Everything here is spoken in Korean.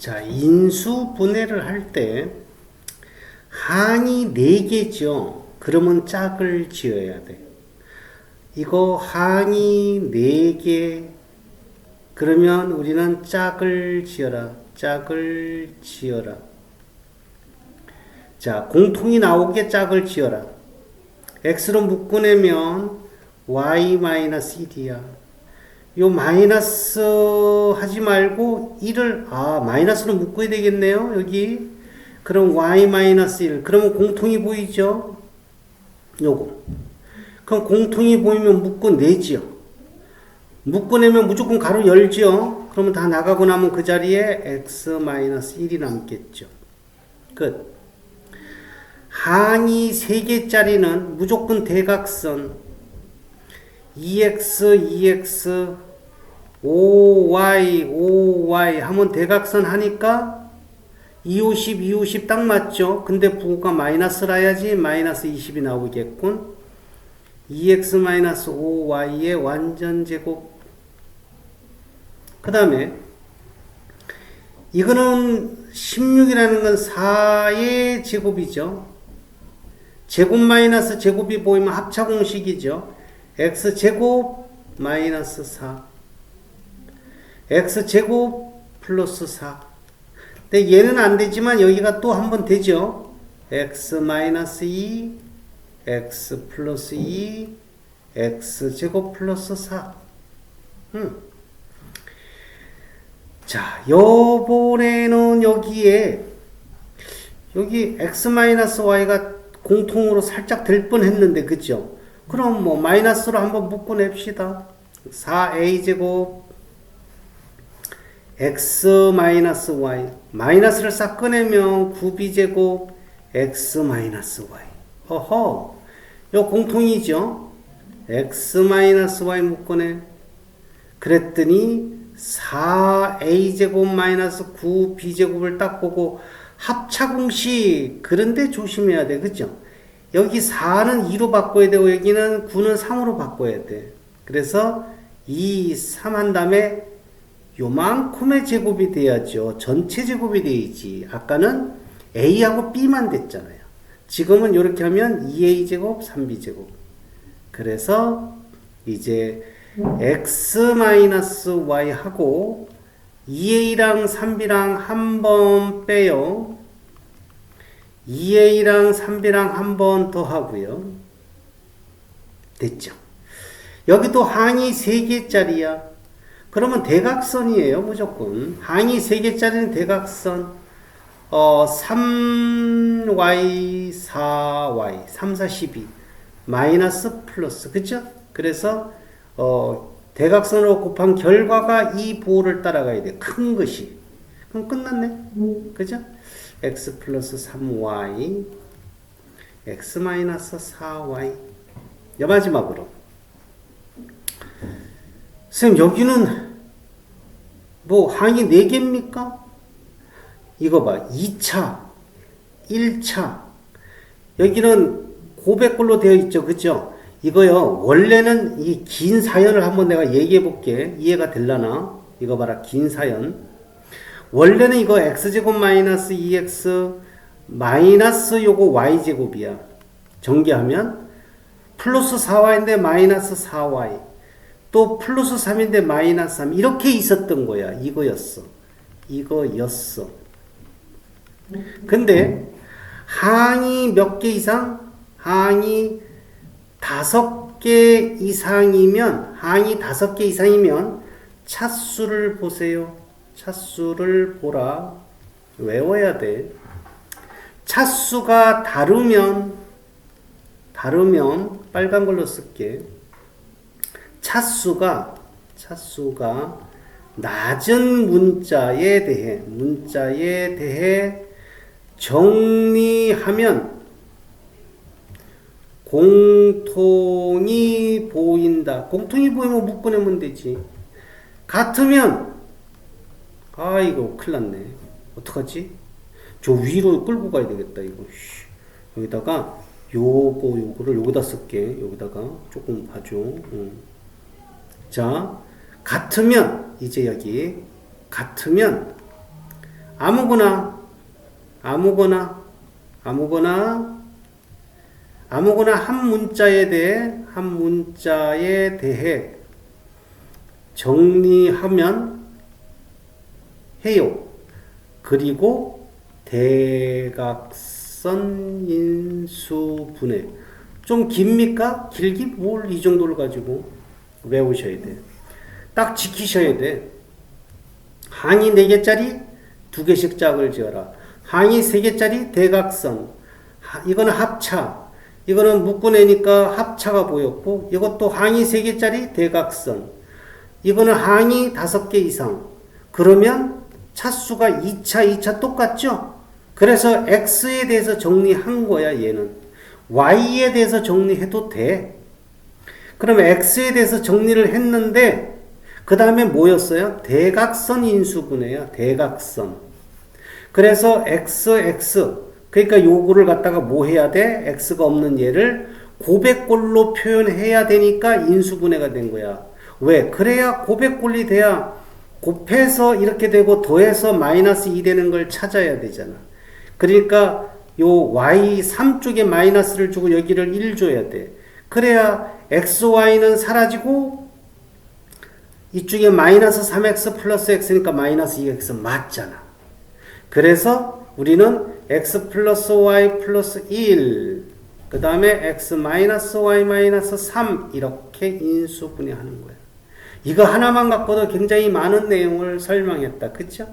자, 인수 분해를 할때 항이 4개죠. 그러면 짝을 지어야 돼. 이거 항이 4개 그러면 우리는 짝을 지어라. 짝을 지어라. 자, 공통이 나오게 짝을 지어라. x로 묶어내면 y-1이야. 요 마이너스 하지 말고 1을 아 마이너스로 묶어야 되겠네요 여기. 그럼 y 마이너스 1 그러면 공통이 보이죠? 요거. 그럼 공통이 보이면 묶어내지요. 묶어내면 무조건 가로 열죠 그러면 다 나가고 나면 그 자리에 x 마이너스 1이 남겠죠. 끝. 항이 3개짜리는 무조건 대각선 2x, 2x, 5y, 5y 하면 대각선 하니까 250, 250 딱 맞죠? 근데 부호가 마이너스라야지 마이너스 20이 나오겠군. 2x 마이너스 5y의 완전 제곱. 그 다음에 이거는 16이라는 건 4의 제곱이죠. 제곱 마이너스 제곱이 보이면 합차 공식이죠. X 제곱 마이너스 4 x 제곱 플러스 4 근데 얘는 안 되지만 여기가 또 한 번 되죠? x 마이너스 2 x 플러스 2 x 제곱 플러스 4 음. 자 요번에는 여기에 여기 x 마이너스 y가 공통으로 살짝 될 뻔했는데 그죠 그럼 뭐 마이너스로 한번 묶어냅시다. 4a제곱 x 마이너스 y. 마이너스를 싹 꺼내면 9b제곱 x 마이너스 y. 어허. 요 공통이죠? x 마이너스 y 묶어내. 그랬더니 4a제곱 마이너스 9b제곱을 딱 보고 합차 공식 그런데 조심해야 돼. 그죠 여기 4는 2로 바꿔야 되고 여기는 9는 3으로 바꿔야 돼. 그래서 2, 3 한 다음에 요만큼의 제곱이 돼야죠. 전체 제곱이 돼야지. 아까는 A하고 B만 됐잖아요. 지금은 이렇게 하면 2A 제곱, 3B 제곱. 그래서 이제 X-Y 하고 2A랑 3B랑 한 번 빼요. 2A랑 3B랑 한 번 더 하고요. 됐죠. 여기도 항이 3개짜리야. 그러면 대각선이에요, 무조건. 항이 3개짜리는 대각선. 어, 3y, 4y, 3, 4, 12. 마이너스 플러스. 그죠? 그래서, 어, 대각선으로 곱한 결과가 이 부호를 따라가야 돼. 큰 것이. 그럼 끝났네. 그죠? X 플러스 3y x 마이너스 4y 여 마지막으로. 선생님 여기는 뭐 항이 4개입니까? 이거 봐. 2차 1차. 여기는 고백글로 되어 있죠. 그죠? 이거요. 원래는 이 긴 사연을 한번 내가 얘기해 볼게. 이해가 될라나? 이거 봐라. 긴 사연 원래는 이거 x제곱 마이너스 2x 마이너스 요거 y제곱이야. 전개하면 플러스 4y인데 마이너스 4y 또 플러스 3인데 마이너스 3 이렇게 있었던 거야. 이거였어. 이거였어. 근데 항이 몇 개 이상? 항이 다섯 개 이상이면 항이 다섯 개 이상이면 차수를 보세요. 차수를 보라. 외워야 돼. 차수가 다르면, 다르면, 빨간 걸로 쓸게. 차수가, 차수가 낮은 문자에 대해, 문자에 대해 정리하면 공통이 보인다. 공통이 보이면 묶어내면 되지. 같으면 아이고 큰일 났네. 어떡하지? 저 위로 끌고 가야 되겠다 이거. 여기다가 요거 요거를 여기다 쓸게. 여기다가 조금 봐줘. 응. 자 같으면 이제 여기. 같으면 아무거나 아무거나 아무거나 아무거나 한 문자에 대해 한 문자에 대해 정리하면 해요. 그리고 대각선 인수분해 좀 깁니까? 길기 뭘 이 정도를 가지고 외우셔야 돼. 딱 지키셔야 돼. 항이 4개짜리 2개씩 짝을 지어라. 항이 3개짜리 대각선. 하- 이거는 합차. 이거는 묶어내니까 합차가 보였고 이것도 항이 3개짜리 대각선. 이거는 항이 5개 이상. 그러면 차수가 2차, 2차 똑같죠? 그래서 x에 대해서 정리한 거야, 얘는. y에 대해서 정리해도 돼. 그러면 x에 대해서 정리를 했는데 그 다음에 뭐였어요? 대각선 인수분해야 대각선. 그래서 x, x 그러니까 요거를 갖다가 뭐 해야 돼? x가 없는 얘를 고백골로 표현해야 되니까 인수분해가 된 거야. 왜? 그래야 고백골이 돼야 곱해서 이렇게 되고 더해서 마이너스 2 되는 걸 찾아야 되잖아. 그러니까 요 y 3 쪽에 마이너스를 주고 여기를 1 줘야 돼. 그래야 xy는 사라지고 이쪽에 마이너스 3x 플러스 x니까 마이너스 2x 맞잖아. 그래서 우리는 x 플러스 y 플러스 1, 그 다음에 x 마이너스 y 마이너스 3 이렇게 인수분해하는 거야. 이거 하나만 갖고도 굉장히 많은 내용을 설명했다. 그쵸?